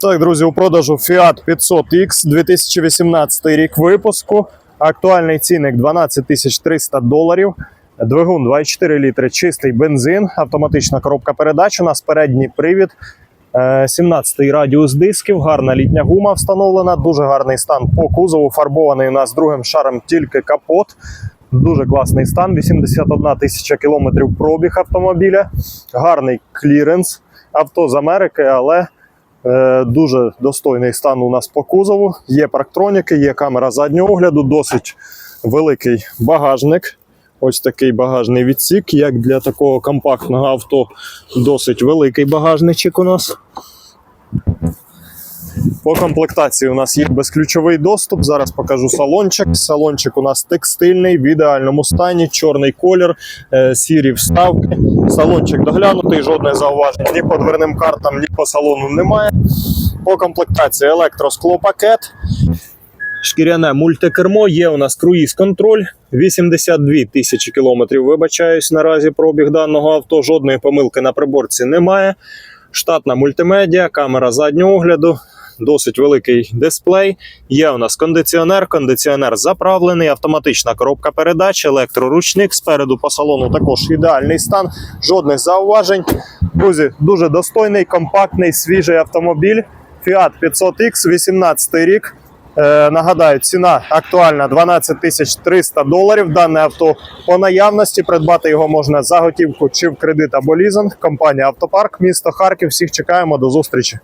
Так, друзі, у продажу Fiat 500X 2018 рік випуску. Актуальний цінник 12 300 доларів. Двигун 24 літри, чистий бензин, автоматична коробка передач. У нас передній привід, 17-й радіус дисків, гарна літня гума встановлена, дуже гарний стан по кузову. Фарбований у нас другим шаром тільки капот. Дуже класний стан. 81 тисяча кілометрів пробіг автомобіля. Гарний кліренс. Авто з Америки, але Е, Дуже достойний стан у нас по кузову. Є парктроніки, є камера заднього огляду, досить великий багажник. Ось такий багажний відсік. Як для такого компактного авто, досить великий багажничок у нас. По комплектації у нас є безключовий доступ. Зараз покажу салончик. Салончик у нас текстильний, в ідеальному стані, чорний колір, е, сірі вставки. Салончик доглянутий, жодних зауважень ні по дверним картам, ні по салону немає. По комплектації електросклопакет, шкіряне мультикермо, є у нас круїз-контроль. 82 тисячі кілометрів. Вибачаюсь, наразі пробіг даного авто. Жодної помилки на приборці немає. Штатна мультимедіа, камера заднього огляду, досить великий дисплей. Є у нас кондиціонер, кондиціонер заправлений, автоматична коробка передач, електроручник. Спереду по салону також ідеальний стан, жодних зауважень. Друзі, дуже достойний, компактний, свіжий автомобіль. Fiat 500X, 18 рік. Е, нагадаю, ціна актуальна 12 тисяч 300 доларів. Дане авто по наявності. Придбати його можна за готівку чи в кредит або лізинг. Компанія Автопарк, місто Харків. Всіх чекаємо до зустрічі.